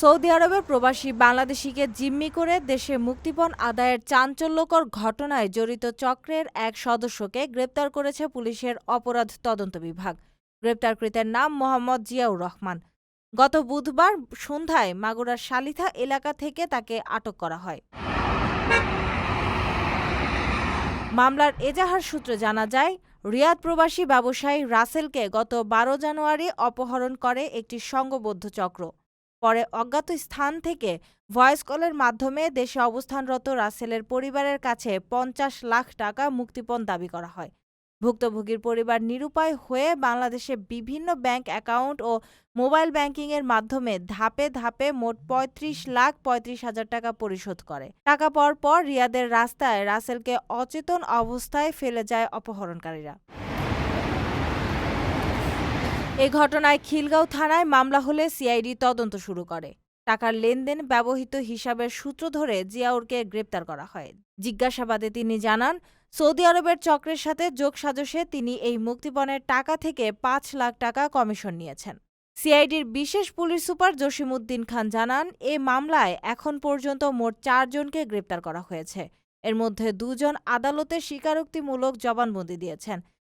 Saudi আরবের প্রবাসী বাংলাদেশিকে জিম্মি করে দেশে মুক্তিপণ আদায়ের চাঞ্চল্যকর ঘটনায় জড়িত চক্রের এক সদস্যকে গ্রেপ্তার করেছে পুলিশের অপরাধ তদন্ত বিভাগ। গ্রেপ্তারকৃতের নাম মোহাম্মদ জিয়াউর রহমান। গত বুধবার সন্ধ্যায় মাগুরার শালিথা এলাকা থেকে তাকে আটক করা হয়। মামলার এজাহার সূত্রে জানা যায়, রিয়াদ প্রবাসী ব্যবসায়ী রাসেলকে গত বারো জানুয়ারি অপহরণ করে একটি সংঘবদ্ধ চক্র। পরে অজ্ঞাত স্থান থেকে ভয়েস কলের মাধ্যমে দেশে অবস্থানরত রাসেলের পরিবারের কাছে পঞ্চাশ লাখ টাকা মুক্তিপণ দাবি করা হয়। ভুক্তভোগীর পরিবার নিরুপায় হয়ে বাংলাদেশে বিভিন্ন ব্যাংক অ্যাকাউন্ট ও মোবাইল ব্যাংকিংয়ের মাধ্যমে ধাপে ধাপে মোট পঁয়ত্রিশ লাখ পঁয়ত্রিশ হাজার টাকা পরিশোধ করে। টাকা পাওয়ার পর রিয়াদের রাস্তায় রাসেলকে অচেতন অবস্থায় ফেলে যায় অপহরণকারীরা। এ ঘটনায় খিলগাঁও থানায় মামলা হলে সিআইডি তদন্ত শুরু করে। টাকার লেনদেন ব্যবহৃত হিসাবের সূত্র ধরে জিয়াউরকে গ্রেপ্তার করা হয়। জিজ্ঞাসাবাদে তিনি জানান, সৌদি আরবের চক্রের সাথে যোগসাজশে তিনি এই মুক্তিপণের টাকা থেকে পাঁচ লাখ টাকা কমিশন নিয়েছেন। সিআইডির বিশেষ পুলিশ সুপার জসিমউদ্দিন খান জানান, এ মামলায় এখন পর্যন্ত মোট চারজনকে গ্রেপ্তার করা হয়েছে। এর মধ্যে দুজন আদালতে স্বীকারোক্তিমূলক জবানবন্দি দিয়েছেন।